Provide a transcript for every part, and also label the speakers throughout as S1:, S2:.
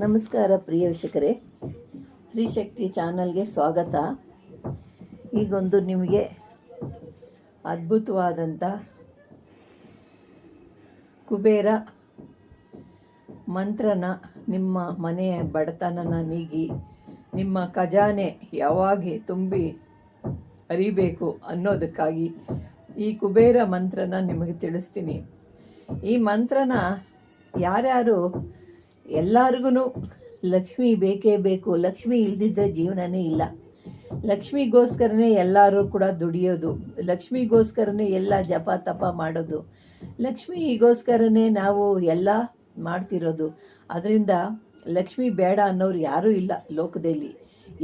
S1: ನಮಸ್ಕಾರ ಪ್ರಿಯ ವೀಕ್ಷಕರೇ. ಸ್ತ್ರೀಶಕ್ತಿ ಚಾನಲ್ಗೆ ಸ್ವಾಗತ. ಈಗೊಂದು ನಿಮಗೆ ಅದ್ಭುತವಾದಂಥ ಕುಬೇರ ಮಂತ್ರನ ನಿಮ್ಮ ಮನೆಯ ಬಡತನನ ನೀಗಿ ನಿಮ್ಮ ಖಜಾನೆ ಯಾವಾಗ ತುಂಬಿ ಅರಿಬೇಕು ಅನ್ನೋದಕ್ಕಾಗಿ ಈ ಕುಬೇರ ಮಂತ್ರನ ನಿಮಗೆ ತಿಳಿಸ್ತೀನಿ. ಈ ಮಂತ್ರನ ಯಾರ್ಯಾರು ಎಲ್ಲರಿಗೂ ಲಕ್ಷ್ಮಿ ಬೇಕೇ ಬೇಕು. ಲಕ್ಷ್ಮಿ ಇಲ್ದಿದ್ರೆ ಜೀವನನೇ ಇಲ್ಲ. ಲಕ್ಷ್ಮಿಗೋಸ್ಕರನೇ ಎಲ್ಲರೂ ಕೂಡ ದುಡಿಯೋದು. ಲಕ್ಷ್ಮಿಗೋಸ್ಕರನೇ ಎಲ್ಲ ಜಪ ತಪ ಮಾಡೋದು. ಲಕ್ಷ್ಮಿಗೋಸ್ಕರನೇ ನಾವು ಎಲ್ಲ ಮಾಡ್ತಿರೋದು. ಅದರಿಂದ ಲಕ್ಷ್ಮಿ ಬೇಡ ಅನ್ನೋರು ಯಾರೂ ಇಲ್ಲ ಲೋಕದಲ್ಲಿ.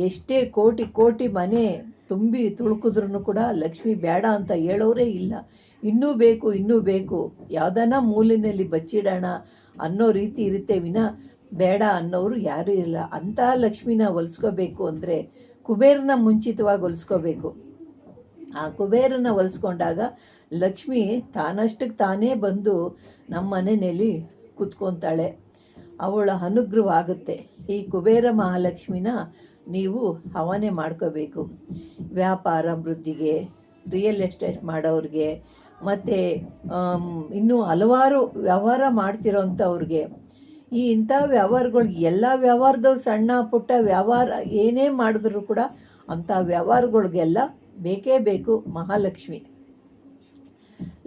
S1: ಎಷ್ಟೇ ಕೋಟಿ ಕೋಟಿ ಮನೆ ತುಂಬಿ ತುಳುಕಿದ್ರೂ ಕೂಡ ಲಕ್ಷ್ಮಿ ಬೇಡ ಅಂತ ಹೇಳೋರೇ ಇಲ್ಲ. ಇನ್ನೂ ಬೇಕು ಇನ್ನೂ ಬೇಕು. ಯಾವುದನ್ನ ಮೂಲಿನಲ್ಲಿ ಬಚ್ಚಿಡೋಣ ಅನ್ನೋ ರೀತಿ ಇರುತ್ತೆ ವಿನ ಬೇಡ ಅನ್ನೋರು ಯಾರೂ ಇಲ್ಲ. ಅಂಥ ಲಕ್ಷ್ಮಿನ ಹೊಲಿಸ್ಕೋಬೇಕು ಅಂದರೆ ಕುಬೇರನ ಮುಂಚಿತವಾಗಿ ಹೊಲಿಸ್ಕೋಬೇಕು. ಆ ಕುಬೇರನ ಹೊಲಿಸ್ಕೊಂಡಾಗ ಲಕ್ಷ್ಮಿ ತಾನಷ್ಟಕ್ಕೆ ತಾನೇ ಬಂದು ನಮ್ಮ ಮನೆಯಲ್ಲಿ ಕುತ್ಕೊತಾಳೆ. ಅವಳ ಅನುಗ್ರಹವಾಗುತ್ತೆ ಈ ಕುಬೇರ ಮಹಾಲಕ್ಷ್ಮಿನ ನೀವು ಹವನೆ ಮಾಡ್ಕೋಬೇಕು. ವ್ಯಾಪಾರ ವೃದ್ಧಿಗೆ ರಿಯಲ್ ಎಸ್ಟೇಟ್ ಮಾಡೋರಿಗೆ, ಮತ್ತು ಇನ್ನೂ ಹಲವಾರು ವ್ಯವಹಾರ ಮಾಡ್ತಿರೋಂಥವ್ರಿಗೆ. ಈ ಇಂಥ ವ್ಯವಹಾರಗಳು, ಎಲ್ಲ ವ್ಯವಹಾರದವ್ರು ಸಣ್ಣ ಪುಟ್ಟ ವ್ಯವಹಾರ ಏನೇ ಮಾಡಿದ್ರು ಕೂಡ ಅಂಥ ವ್ಯವಹಾರಗಳಿಗೆಲ್ಲ ಬೇಕೇ ಬೇಕು ಮಹಾಲಕ್ಷ್ಮಿ.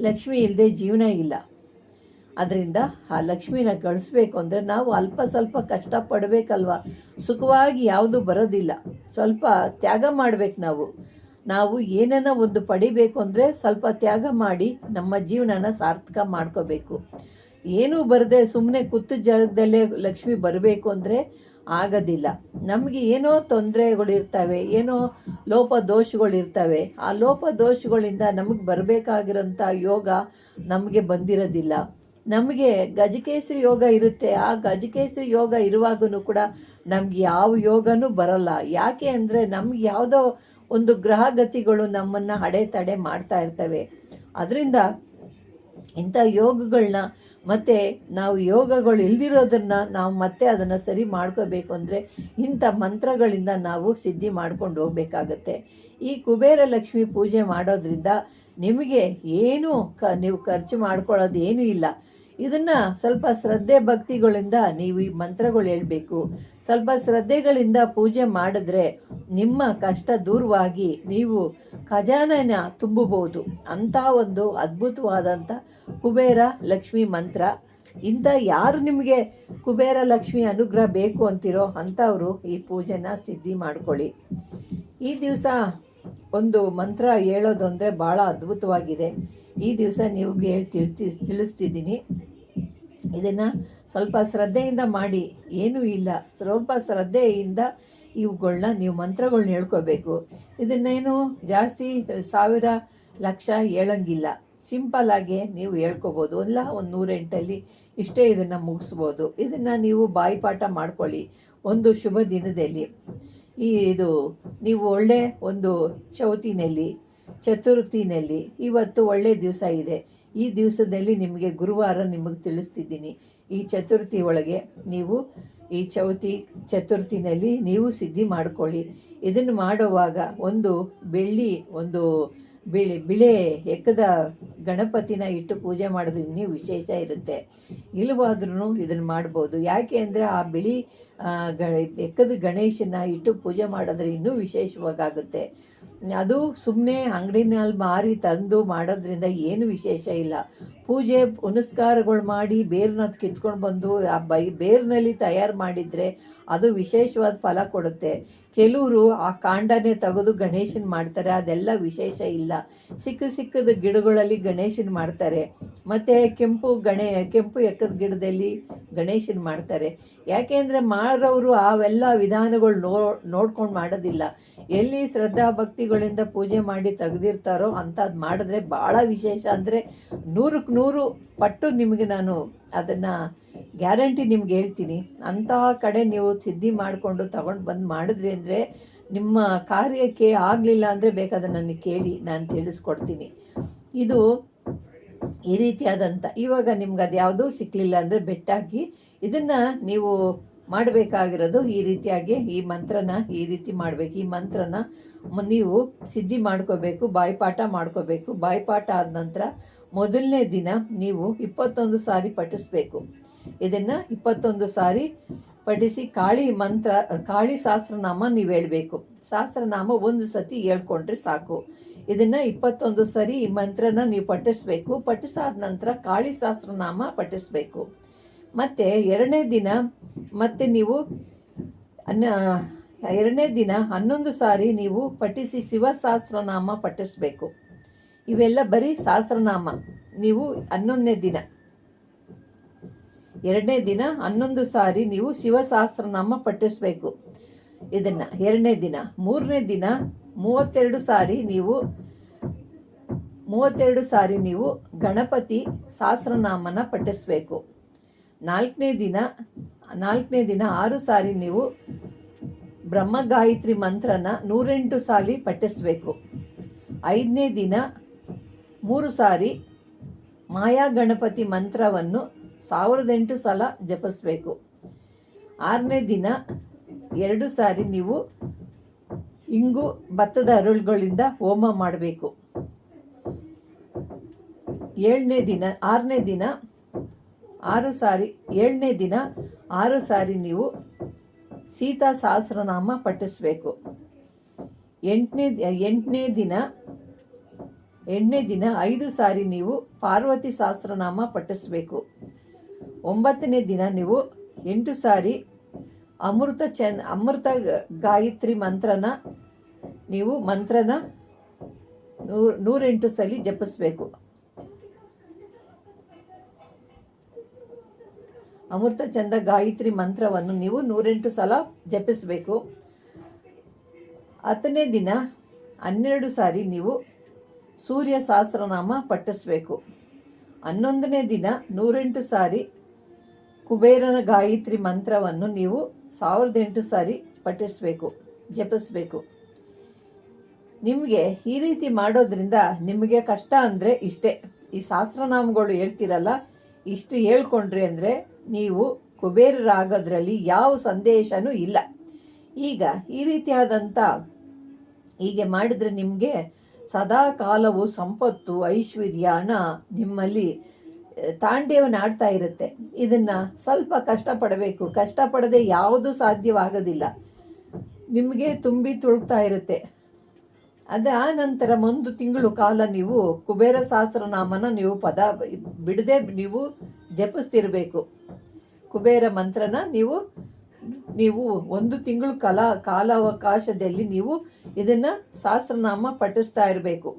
S1: ಲಕ್ಷ್ಮಿ ಇಲ್ಲದೆ ಜೀವನ ಇಲ್ಲ. ಅದರಿಂದ ಆ ಲಕ್ಷ್ಮಿನ ಗಳಿಸ್ಬೇಕು ಅಂದರೆ ನಾವು ಅಲ್ಪ ಸ್ವಲ್ಪ ಕಷ್ಟಪಡಬೇಕಲ್ವ? ಸುಖವಾಗಿ ಯಾವುದು ಬರೋದಿಲ್ಲ. ಸ್ವಲ್ಪ ತ್ಯಾಗ ಮಾಡಬೇಕು ನಾವು. ನಾವು ಏನನ್ನ ಒಂದು ಪಡಿಬೇಕು ಅಂದರೆ ಸ್ವಲ್ಪ ತ್ಯಾಗ ಮಾಡಿ ನಮ್ಮ ಜೀವನನ ಸಾರ್ಥಕ ಮಾಡ್ಕೋಬೇಕು. ಏನೂ ಬರದೆ ಸುಮ್ಮನೆ ಕೂತು ಜಾಗದಲ್ಲೇ ಲಕ್ಷ್ಮಿ ಬರಬೇಕು ಅಂದರೆ ಆಗೋದಿಲ್ಲ. ನಮಗೆ ಏನೋ ತೊಂದರೆಗಳಿರ್ತವೆ, ಏನೋ ಲೋಪ ದೋಷಗಳಿರ್ತವೆ. ಆ ಲೋಪ ದೋಷಗಳಿಂದ ನಮಗೆ ಬರಬೇಕಾಗಿರೋಂಥ ಯೋಗ ನಮಗೆ ಬಂದಿರೋದಿಲ್ಲ. ನಮಗೆ ಗಜಕೇಸರಿ ಯೋಗ ಇರುತ್ತೆ. ಆ ಗಜಕೇಸರಿ ಯೋಗ ಇರುವಾಗೂ ಕೂಡ ನಮ್ಗೆ ಯಾವ ಯೋಗನೂ ಬರಲ್ಲ. ಯಾಕೆ ಅಂದರೆ ನಮ್ಗೆ ಯಾವುದೋ ಒಂದು ಗ್ರಹಗತಿಗಳು ನಮ್ಮನ್ನು ಅಡೆತಡೆ ಮಾಡ್ತಾ ಇರ್ತವೆ. ಅದರಿಂದ ಇಂಥ ಯೋಗಗಳನ್ನ ಮತ್ತು ನಾವು ಯೋಗಗಳು ಇಲ್ದಿರೋದನ್ನು ನಾವು ಮತ್ತೆ ಅದನ್ನು ಸರಿ ಮಾಡ್ಕೋಬೇಕು ಅಂದರೆ ಇಂಥ ಮಂತ್ರಗಳಿಂದ ನಾವು ಸಿದ್ಧಿ ಮಾಡ್ಕೊಂಡು ಹೋಗಬೇಕಾಗತ್ತೆ. ಈ ಕುಬೇರ ಲಕ್ಷ್ಮಿ ಪೂಜೆ ಮಾಡೋದ್ರಿಂದ ನಿಮಗೆ ಏನೂ ಕ, ನೀವು ಖರ್ಚು ಮಾಡ್ಕೊಳ್ಳೋದು ಏನೂ ಇಲ್ಲ. ಇದನ್ನು ಸ್ವಲ್ಪ ಶ್ರದ್ಧೆ ಭಕ್ತಿಗಳಿಂದ ನೀವು ಈ ಮಂತ್ರಗಳು ಹೇಳಬೇಕು. ಸ್ವಲ್ಪ ಶ್ರದ್ಧೆಗಳಿಂದ ಪೂಜೆ ಮಾಡಿದ್ರೆ ನಿಮ್ಮ ಕಷ್ಟ ದೂರವಾಗಿ ನೀವು ಖಜಾನೆನ ತುಂಬಬಹುದು. ಅಂಥ ಒಂದು ಅದ್ಭುತವಾದಂಥ ಕುಬೇರ ಲಕ್ಷ್ಮಿ ಮಂತ್ರ. ಇಂಥ ಯಾರು ನಿಮಗೆ ಕುಬೇರ ಲಕ್ಷ್ಮಿ ಅನುಗ್ರಹ ಬೇಕು ಅಂತಿರೋ ಅಂಥವರು ಈ ಪೂಜೆನ ಸಿದ್ಧಿ ಮಾಡ್ಕೊಳ್ಳಿ. ಈ ದಿವಸ ಒಂದು ಮಂತ್ರ ಹೇಳೋದು ಅಂದರೆ ಭಾಳ ಅದ್ಭುತವಾಗಿದೆ. ಈ ದಿವಸ ನೀವು ತಿಳಿಸಿ ತಿಳಿಸ್ತಿದ್ದೀನಿ. ಇದನ್ನು ಸ್ವಲ್ಪ ಶ್ರದ್ಧೆಯಿಂದ ಮಾಡಿ. ಏನೂ ಇಲ್ಲ. ಸ್ವಲ್ಪ ಶ್ರದ್ಧೆಯಿಂದ ಇವುಗಳನ್ನ ನೀವು ಮಂತ್ರಗಳನ್ನ ಹೇಳ್ಕೋಬೇಕು. ಇದನ್ನೇನು ಜಾಸ್ತಿ ಸಾವಿರ, ಲಕ್ಷ ಹೇಳಂಗಿಲ್ಲ. ಸಿಂಪಲ್ಲಾಗೆ ನೀವು ಹೇಳ್ಕೋಬೋದು. ಅಲ್ಲ ಒಂದು ನೂರೆಂಟಲ್ಲಿ ಇಷ್ಟೇ ಇದನ್ನು ಮುಗಿಸ್ಬೋದು. ಇದನ್ನು ನೀವು ಬಾಯಿಪಾಠ ಮಾಡ್ಕೊಳ್ಳಿ. ಒಂದು ಶುಭ ದಿನದಲ್ಲಿ. ಈ ಇದು ನೀವು ಒಳ್ಳೆ ಒಂದು ಚೌತಿನಲ್ಲಿ ಚತುರ್ಥಿನಲ್ಲಿ ಇವತ್ತು ಒಳ್ಳೆಯ ದಿವಸ ಇದೆ. ಈ ದಿವಸದಲ್ಲಿ ನಿಮಗೆ ಗುರುವಾರ ನಿಮಗೆ ತಿಳಿಸ್ತಿದ್ದೀನಿ. ಈ ಚತುರ್ಥಿ ಒಳಗೆ ನೀವು ಈ ಚೌತಿ ಚತುರ್ಥಿನಲ್ಲಿ ನೀವು ಸಿದ್ಧಿ ಮಾಡ್ಕೊಳ್ಳಿ. ಇದನ್ನು ಮಾಡುವಾಗ ಒಂದು ಬೆಳ್ಳಿ, ಒಂದು ಬಿಳಿ, ಬಿಳೆ ಎಕ್ಕದ ಗಣಪತಿನ ಇಟ್ಟು ಪೂಜೆ ಮಾಡಿದ್ರೆ ಇನ್ನೂ ವಿಶೇಷ ಇರುತ್ತೆ. ಇಲ್ಲವಾದ್ರೂ ಇದನ್ನು ಮಾಡ್ಬೋದು. ಯಾಕೆ ಅಂದರೆ ಆ ಬಿಳಿ ಗ, ಎಕ್ಕದ ಗಣೇಶನ ಇಟ್ಟು ಪೂಜೆ ಮಾಡಿದ್ರೆ ಇನ್ನೂ ವಿಶೇಷವಾಗುತ್ತೆ. ಅದು ಸುಮ್ಮನೆ ಅಂಗಡಿನಲ್ಲಿ ಮಾರಿ ತಂದು ಮಾಡೋದ್ರಿಂದ ಏನು ವಿಶೇಷ ಇಲ್ಲ. ಪೂಜೆ ಪುನಸ್ಕಾರಗಳು ಮಾಡಿ ಬೇರ್ನ ಕಿತ್ಕೊಂಡು ಬಂದು ಆ ಬೈ ಬೇರ್ನಲ್ಲಿ ತಯಾರು ಮಾಡಿದರೆ ಅದು ವಿಶೇಷವಾದ ಫಲ ಕೊಡುತ್ತೆ. ಕೆಲವರು ಆ ಕಾಂಡನೇ ತೆಗೆದು ಗಣೇಶನ್ ಮಾಡ್ತಾರೆ, ಅದೆಲ್ಲ ವಿಶೇಷ ಇಲ್ಲ. ಸಿಕ್ಕ ಸಿಕ್ಕದ ಗಿಡಗಳಲ್ಲಿ ಗಣೇಶನ್ ಮಾಡ್ತಾರೆ. ಮತ್ತು ಕೆಂಪು ಗಣೆ, ಕೆಂಪು ಎಕ್ಕದ ಗಿಡದಲ್ಲಿ ಗಣೇಶನ್ ಮಾಡ್ತಾರೆ. ಯಾಕೆಂದರೆ ಮಾಡೋರು ಅವೆಲ್ಲ ವಿಧಾನಗಳು ನೋ, ನೋಡ್ಕೊಂಡು ಮಾಡೋದಿಲ್ಲ. ಎಲ್ಲಿ ಶ್ರದ್ಧಾ ಭಕ್ತಿಗಳಿಂದ ಪೂಜೆ ಮಾಡಿ ತೆಗೆದಿರ್ತಾರೋ ಅಂಥದ್ದು ಮಾಡಿದ್ರೆ ಭಾಳ ವಿಶೇಷ. ಅಂದರೆ ನೂರಕ್ಕೆ ನೂರು ಪಟ್ಟು ನಿಮಗೆ ನಾನು ಅದನ್ನು ಗ್ಯಾರಂಟಿ ನಿಮ್ಗೆ ಹೇಳ್ತೀನಿ. ಅಂಥ ಕಡೆ ನೀವು ಸಿದ್ಧಿ ಮಾಡಿಕೊಂಡು ತಗೊಂಡು ಬಂದು ಮಾಡಿದ್ರಿ ಅಂದರೆ ನಿಮ್ಮ ಕಾರ್ಯಕ್ಕೆ ಆಗಲಿಲ್ಲ ಅಂದರೆ ಬೇಕಾದ ನನಗೆ ಕೇಳಿ ನಾನು ತಿಳಿಸ್ಕೊಡ್ತೀನಿ. ಇದು ಈ ರೀತಿಯಾದಂಥ ಇವಾಗ ನಿಮ್ಗೆ ಅದು ಯಾವುದೂ ಸಿಕ್ಕಲಿಲ್ಲ ಅಂದರೆ ಬೆಟ್ಟಾಕಿ ಇದನ್ನು ನೀವು ಮಾಡಬೇಕಾಗಿರೋದು ಈ ರೀತಿಯಾಗಿ ಈ ಮಂತ್ರನ ಈ ರೀತಿ ಮಾಡಬೇಕು. ಈ ಮಂತ್ರನ ನೀವು ಸಿದ್ಧಿ ಮಾಡ್ಕೋಬೇಕು, ಬಾಯಿಪಾಠ ಮಾಡ್ಕೋಬೇಕು. ಬಾಯಿಪಾಠ ಆದ ನಂತರ ಮೊದಲನೇ ದಿನ ನೀವು ಇಪ್ಪತ್ತೊಂದು ಸಾರಿ ಪಠಿಸ್ಬೇಕು. ಇದನ್ನು ಇಪ್ಪತ್ತೊಂದು ಸಾರಿ ಪಠಿಸಿ ಕಾಳಿ ಮಂತ್ರ ಕಾಳಿ ಸಹಸ್ರನಾಮ ನೀವು ಹೇಳಬೇಕು. ಸಹಸ್ರನಾಮ ಒಂದು ಸತಿ ಹೇಳ್ಕೊಂಡ್ರೆ ಸಾಕು. ಇದನ್ನು ಇಪ್ಪತ್ತೊಂದು ಸರಿ ಈ ಮಂತ್ರನ ನೀವು ಪಠಿಸ್ಬೇಕು. ಪಠಿಸಾದ ನಂತರ ಕಾಳಿ ಸಹಸ್ರನಾಮ ಪಠಿಸ್ಬೇಕು. ಮತ್ತು ಎರಡನೇ ದಿನ ಮತ್ತೆ ನೀವು ಎರಡನೇ ದಿನ ಹನ್ನೊಂದು ಸಾರಿ ನೀವು ಪಠಿಸಿ ಶಿವಸಹಸ್ರನಾಮ ಪಠಿಸಬೇಕು. ಇವೆಲ್ಲ ಬರೀ ಸಹಸ್ರನಾಮ. ನೀವು ಹನ್ನೊಂದನೇ ದಿನ. ಎರಡನೇ ದಿನ ಹನ್ನೊಂದು ಸಾರಿ ನೀವು ಶಿವಸಹಸ್ರನಾಮ ಪಠಿಸಬೇಕು. ಇದನ್ನು ಎರಡನೇ ದಿನ. ಮೂರನೇ ದಿನ ಮೂವತ್ತೆರಡು ಸಾರಿ ನೀವು, ಮೂವತ್ತೆರಡು ಸಾರಿ ನೀವು ಗಣಪತಿ ಸಹಸ್ರನಾಮನ ಪಠಿಸ್ಬೇಕು. ನಾಲ್ಕನೇ ದಿನ ನಾಲ್ಕನೇ ದಿನ ಆರು ಸಾರಿ ನೀವು ಬ್ರಹ್ಮ ಗಾಯತ್ರಿ ಮಂತ್ರನ ನೂರೆಂಟು ಸಾರಿ ಪಠಿಸಬೇಕು. ಐದನೇ ದಿನ ಮೂರು ಸಾರಿ ಮಾಯಾ ಗಣಪತಿ ಮಂತ್ರವನ್ನು ಸಾವಿರದ ಎಂಟು ಸಲ ಜಪಿಸಬೇಕು. ಆರನೇ ದಿನ ಎರಡು ಸಾರಿ ನೀವು ಇಂಗು ಭತ್ತದ ಅರುಳುಗಳಿಂದ ಹೋಮ ಮಾಡಬೇಕು. ಏಳನೇ ದಿನ, ಆರನೇ ದಿನ ಆರು ಸಾರಿ, ಏಳನೇ ದಿನ ಆರು ಸಾರಿ ನೀವು ಸೀತಾ ಸಹಸ್ರನಾಮ ಪಠಿಸಬೇಕು. ಎಂಟನೇ ಎಂಟನೇ ದಿನ ಎಂಟನೇ ದಿನ ಐದು ಸಾರಿ ನೀವು ಪಾರ್ವತಿ ಸಹಸ್ರನಾಮ ಪಠಿಸಬೇಕು. ಒಂಬತ್ತನೇ ದಿನ ನೀವು ಎಂಟು ಸಾರಿ ಅಮೃತ ಚಂದ್ ಅಮೃತ ಗಾಯತ್ರಿ ಮಂತ್ರನ ನೀವು ಮಂತ್ರನ ನೂರ, ನೂರೆಂಟು ಸಲ ಜಪಿಸ್ಬೇಕು. ಅಮೃತ ಚಂದ ಗಾಯತ್ರಿ ಮಂತ್ರವನ್ನು ನೀವು ನೂರೆಂಟು ಸಲ ಜಪಿಸಬೇಕು. ಹತ್ತನೇ ದಿನ ಹನ್ನೆರಡು ಸಾರಿ ನೀವು ಸೂರ್ಯ ಸಹಸ್ರನಾಮ ಪಠಿಸಬೇಕು. ಹನ್ನೊಂದನೇ ದಿನ ನೂರೆಂಟು ಸಾರಿ ಕುಬೇರನ ಗಾಯತ್ರಿ ಮಂತ್ರವನ್ನು ನೀವು ಸಾವಿರದ ಎಂಟು ಸಾರಿ ಪಠಿಸಬೇಕು, ಜಪಿಸಬೇಕು. ನಿಮಗೆ ಈ ರೀತಿ ಮಾಡೋದ್ರಿಂದ ನಿಮಗೆ ಕಷ್ಟ ಅಂದರೆ ಇಷ್ಟೇ. ಈ ಸಹಸ್ರನಾಮಗಳು ಹೇಳ್ತಿರಲ್ಲ, ಇಷ್ಟು ಹೇಳ್ಕೊಂಡ್ರಿ ಅಂದರೆ ನೀವು ಕುಬೇರರಾಗೋದ್ರಲ್ಲಿ ಯಾವ ಸಂದೇಶನೂ ಇಲ್ಲ. ಈಗ ಈ ರೀತಿಯಾದಂಥ ಹೀಗೆ ಮಾಡಿದ್ರೆ ನಿಮಗೆ ಸದಾ ಕಾಲವು ಸಂಪತ್ತು ಐಶ್ವರ್ಯ ನಿಮ್ಮಲ್ಲಿ ತಾಂಡ್ಯವನ್ನು ಆಡ್ತಾ ಇರುತ್ತೆ. ಇದನ್ನು ಸ್ವಲ್ಪ ಕಷ್ಟಪಡಬೇಕು. ಕಷ್ಟಪಡದೆ ಯಾವುದು ಸಾಧ್ಯವಾಗೋದಿಲ್ಲ. ನಿಮಗೆ ತುಂಬಿ ತುಳುಕ್ತಾ ಇರುತ್ತೆ. ಅದ ಆ ನಂತರ ಒಂದು ತಿಂಗಳು ಕಾಲ ನೀವು ಕುಬೇರ ಸಹಸ್ರನಾಮನ ನೀವು ಪದ ಬಿಡದೆ ನೀವು ಜಪಿಸ್ತಿರಬೇಕು. ಕುಬೇರ ಮಂತ್ರನ ನೀವು ನೀವು ಒಂದು ತಿಂಗಳು ಕಲಾ, ಕಾಲಾವಕಾಶದಲ್ಲಿ ನೀವು ಇದನ್ನು ಸಹಸ್ರನಾಮ ಪಠಿಸ್ತಾ ಇರಬೇಕು.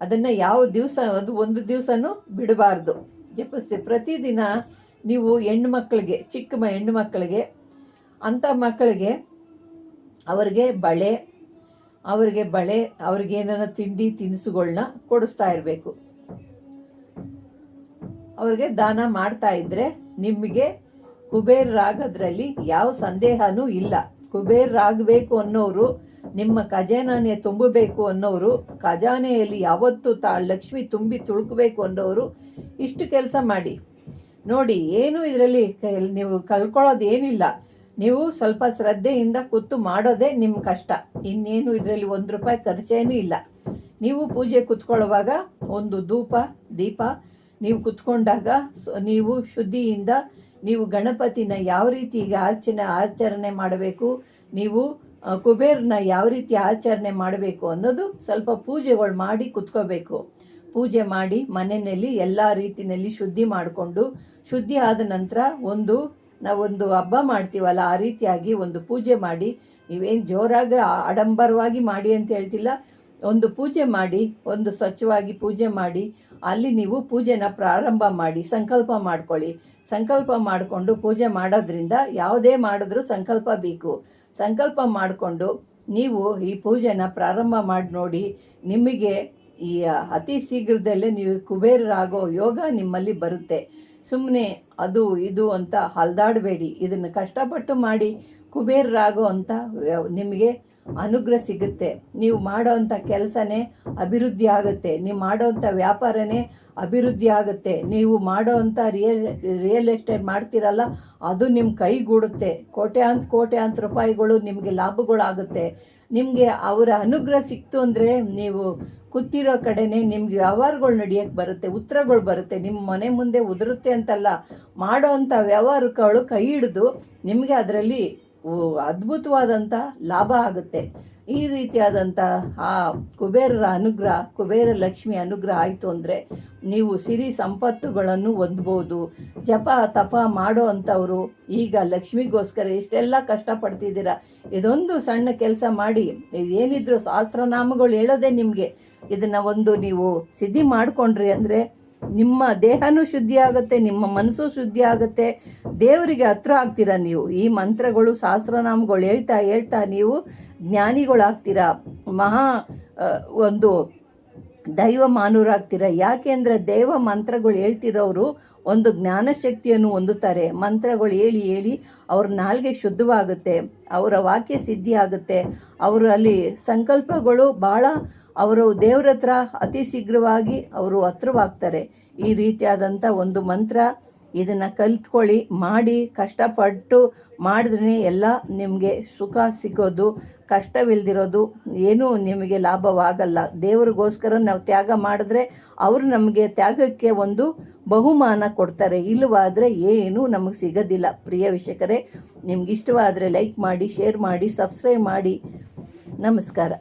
S1: ಅದನ್ನು ಯಾವ ದಿವಸ, ಅದು ಒಂದು ದಿವಸನೂ ಬಿಡಬಾರ್ದು. ಜಪಿಸ್ತಿ, ಪ್ರತಿದಿನ ನೀವು ಹೆಣ್ಣು ಮಕ್ಕಳಿಗೆ, ಚಿಕ್ಕ ಹೆಣ್ಣು ಮಕ್ಕಳಿಗೆ, ಅಂಥ ಮಕ್ಕಳಿಗೆ ಅವರಿಗೆ ಬಳೆ ಅವರಿಗೆ ಬಳೆ, ಅವ್ರಿಗೆ ಏನಾರ ತಿಂಡಿ ತಿನಿಸುಗಳನ್ನ ಕೊಡಿಸ್ತಾ ಇರಬೇಕು. ಅವ್ರಿಗೆ ದಾನ ಮಾಡ್ತಾ ಇದ್ರೆ ನಿಮಗೆ ಕುಬೇರರಾಗೋದ್ರಲ್ಲಿ ಯಾವ ಸಂದೇಹನೂ ಇಲ್ಲ. ಕುಬೇರರಾಗಬೇಕು ಅನ್ನೋರು, ನಿಮ್ಮ ಖಜಾನೆ ತುಂಬಬೇಕು ಅನ್ನೋರು, ಖಜಾನೆಯಲ್ಲಿ ಯಾವತ್ತು ತಾ, ಲಕ್ಷ್ಮಿ ತುಂಬಿ ತುಳುಕಬೇಕು ಅನ್ನೋರು ಇಷ್ಟು ಕೆಲಸ ಮಾಡಿ. ನೋಡಿ, ಏನು ಇದರಲ್ಲಿ ನೀವು ಕಲ್ಕೊಳ್ಳೋದು ಏನಿಲ್ಲ ನೀವು ಸ್ವಲ್ಪ ಶ್ರದ್ಧೆಯಿಂದ ಕೂತು ಮಾಡೋದೇ ನಿಮ್ಮ ಕಷ್ಟ. ಇನ್ನೇನು ಇದರಲ್ಲಿ ಒಂದು ರೂಪಾಯಿ ಖರ್ಚೇನೂ ಇಲ್ಲ. ನೀವು ಪೂಜೆ ಕೂತ್ಕೊಳ್ಳುವಾಗ ಒಂದು ಧೂಪ, ದೀಪ, ನೀವು ಕುತ್ಕೊಂಡಾಗ ನೀವು ಶುದ್ಧಿಯಿಂದ ನೀವು ಗಣಪತಿನ ಯಾವ ರೀತಿ ಈಗ ಆಚರಣೆ ಮಾಡಬೇಕು, ನೀವು ಕುಬೇರನ ಯಾವ ರೀತಿ ಆಚರಣೆ ಮಾಡಬೇಕು ಅನ್ನೋದು ಸ್ವಲ್ಪ ಪೂಜೆಗಳು ಮಾಡಿ ಕುತ್ಕೋಬೇಕು. ಪೂಜೆ ಮಾಡಿ ಮನೆಯಲ್ಲಿ ಎಲ್ಲ ರೀತಿಯಲ್ಲಿ ಶುದ್ಧಿ ಮಾಡಿಕೊಂಡು, ಶುದ್ಧಿ ಆದ ನಂತರ ಒಂದು ನಾವೊಂದು ಹಬ್ಬ ಮಾಡ್ತೀವಲ್ಲ, ಆ ರೀತಿಯಾಗಿ ಒಂದು ಪೂಜೆ ಮಾಡಿ, ನೀವೇನು ಜೋರಾಗಿ ಆಡಂಬರವಾಗಿ ಮಾಡಿ ಅಂತ ಹೇಳ್ತಿಲ್ಲ. ಒಂದು ಪೂಜೆ ಮಾಡಿ, ಒಂದು ಸ್ವಚ್ಛವಾಗಿ ಪೂಜೆ ಮಾಡಿ, ಅಲ್ಲಿ ನೀವು ಪೂಜೆನ ಪ್ರಾರಂಭ ಮಾಡಿ, ಸಂಕಲ್ಪ ಮಾಡ್ಕೊಳ್ಳಿ. ಸಂಕಲ್ಪ ಮಾಡಿಕೊಂಡು ಪೂಜೆ ಮಾಡೋದ್ರಿಂದ ಯಾವುದೇ ಮಾಡಿದ್ರೂ ಸಂಕಲ್ಪ ಬೇಕು. ಸಂಕಲ್ಪ ಮಾಡಿಕೊಂಡು ನೀವು ಈ ಪೂಜೆನ ಪ್ರಾರಂಭ ಮಾಡಿ ನೋಡಿ, ನಿಮಗೆ ಈ ಅತಿ ಶೀಘ್ರದಲ್ಲೇ ನೀವು ಕುಬೇರರಾಗೋ ಯೋಗ ನಿಮ್ಮಲ್ಲಿ ಬರುತ್ತೆ. ಸುಮ್ಮನೆ ಅದು ಇದು ಅಂತ ಹಲ್ದಾಡಬೇಡಿ. ಇದನ್ನು ಕಷ್ಟಪಟ್ಟು ಮಾಡಿ ಕುಬೇರರಾಗೋ ಅಂತ ನಿಮಗೆ ಅನುಗ್ರಹ ಸಿಗುತ್ತೆ. ನೀವು ಮಾಡೋವಂಥ ಕೆಲಸನೇ ಅಭಿವೃದ್ಧಿ ಆಗುತ್ತೆ. ನೀವು ಮಾಡೋವಂಥ ವ್ಯಾಪಾರನೇ ಅಭಿವೃದ್ಧಿ ಆಗುತ್ತೆ. ನೀವು ಮಾಡೋವಂಥ ರಿಯಲ್ ರಿಯಲ್ ಎಸ್ಟೇಟ್ ಮಾಡ್ತೀರಲ್ಲ, ಅದು ನಿಮ್ಮ ಕೈಗೂಡುತ್ತೆ. ಕೋಟ್ಯಾಂತ ಕೋಟ್ಯಾಂತ ರೂಪಾಯಿಗಳು ನಿಮಗೆ ಲಾಭಗಳಾಗುತ್ತೆ. ನಿಮಗೆ ಅವರ ಅನುಗ್ರಹ ಸಿಕ್ತು ಅಂದರೆ ನೀವು ಕೂತಿರೋ ಕಡೆನೇ ನಿಮ್ಗೆ ವ್ಯವಹಾರಗಳು ನಡೆಯೋಕ್ಕೆ ಬರುತ್ತೆ, ಉತ್ತರಗಳು ಬರುತ್ತೆ ನಿಮ್ಮ ಮನೆ ಮುಂದೆ ಉದುರುತ್ತೆ ಅಂತಲ್ಲ, ಮಾಡೋ ಅಂಥ ವ್ಯವಹಾರಗಳು ಕೈ ಹಿಡಿದು ನಿಮಗೆ ಅದರಲ್ಲಿ ಅದ್ಭುತವಾದಂಥ ಲಾಭ ಆಗುತ್ತೆ. ಈ ರೀತಿಯಾದಂಥ ಆ ಕುಬೇರರ ಅನುಗ್ರಹ, ಕುಬೇರ ಲಕ್ಷ್ಮಿ ಅನುಗ್ರಹ ಆಯಿತು ಅಂದರೆ ನೀವು ಸಿರಿ ಸಂಪತ್ತುಗಳನ್ನು ಹೊಂದ್ಬೋದು. ಜಪ, ತಪ ಮಾಡೋ ಅಂಥವರು ಈಗ ಲಕ್ಷ್ಮಿಗೋಸ್ಕರ ಇಷ್ಟೆಲ್ಲ ಕಷ್ಟಪಡ್ತಿದ್ದೀರ? ಇದೊಂದು ಸಣ್ಣ ಕೆಲಸ ಮಾಡಿ, ಏನಿದ್ರು ಸಹಸ್ರನಾಮಗಳು ಹೇಳೋದೇ ನಿಮಗೆ. ಇದನ್ನು ಒಂದು ನೀವು ಸಿದ್ಧಿ ಮಾಡಿಕೊಂಡ್ರಿ ಅಂದರೆ ನಿಮ್ಮ ದೇಹನೂ ಶುದ್ಧಿ ಆಗುತ್ತೆ, ನಿಮ್ಮ ಮನಸ್ಸು ಶುದ್ಧಿ ಆಗುತ್ತೆ. ದೇವರಿಗೆ ಹತ್ರ ಆಗ್ತೀರ ನೀವು? ಈ ಮಂತ್ರಗಳು ಸಹಸ್ರನಾಮಗಳು ಹೇಳ್ತಾ ಹೇಳ್ತಾ ನೀವು ಜ್ಞಾನಿಗಳಾಗ್ತೀರಾ? ಮಹಾ ಒಂದು ದೈವ ಮಾನುರಾಗ್ತೀರಾ ಯಾಕೆ ಅಂದರೆ ದೇವ ಮಂತ್ರಗಳು ಹೇಳ್ತಿರೋರು ಒಂದು ಜ್ಞಾನಶಕ್ತಿಯನ್ನು ಹೊಂದುತ್ತಾರೆ. ಮಂತ್ರಗಳು ಹೇಳಿ ಹೇಳಿ ಅವ್ರ ನಾಲ್ಗೆ ಶುದ್ಧವಾಗುತ್ತೆ, ಅವರ ವಾಕ್ಯ ಸಿದ್ಧಿ ಆಗುತ್ತೆ ಅವರು ಅಲ್ಲಿ ಸಂಕಲ್ಪಗಳು ಭಾಳ ಅವರು ದೇವ್ರ ಅತಿ ಶೀಘ್ರವಾಗಿ ಅವರು ಹತ್ರವಾಗ್ತಾರೆ. ಈ ರೀತಿಯಾದಂಥ ಒಂದು ಮಂತ್ರ ಇದನ್ನು ಕಲಿತ್ಕೊಳ್ಳಿ, ಮಾಡಿ, ಕಷ್ಟಪಟ್ಟು ಮಾಡಿದ್ರೆ ಎಲ್ಲ ನಿಮಗೆ ಸುಖ ಸಿಗೋದು, ಕಷ್ಟವಿಲ್ದಿರೋದು ಏನೂ ನಿಮಗೆ ಲಾಭವಾಗಲ್ಲ. ದೇವರಿಗೋಸ್ಕರ ನಾವು ತ್ಯಾಗ ಮಾಡಿದ್ರೆ ಅವರು ನಮಗೆ ತ್ಯಾಗಕ್ಕೆ ಒಂದು ಬಹುಮಾನ ಕೊಡ್ತಾರೆ. ಇಲ್ಲವಾದರೆ ಏನೂ ನಮಗೆ ಸಿಗೋದಿಲ್ಲ. ಪ್ರಿಯ ವಿಷಯಕರೇ ನಿಮ್ಗೆ ಇಷ್ಟವಾದರೆ ಲೈಕ್ ಮಾಡಿ ಶೇರ್ ಮಾಡಿ ಸಬ್ಸ್ಕ್ರೈಬ್ ಮಾಡಿ. ನಮಸ್ಕಾರ.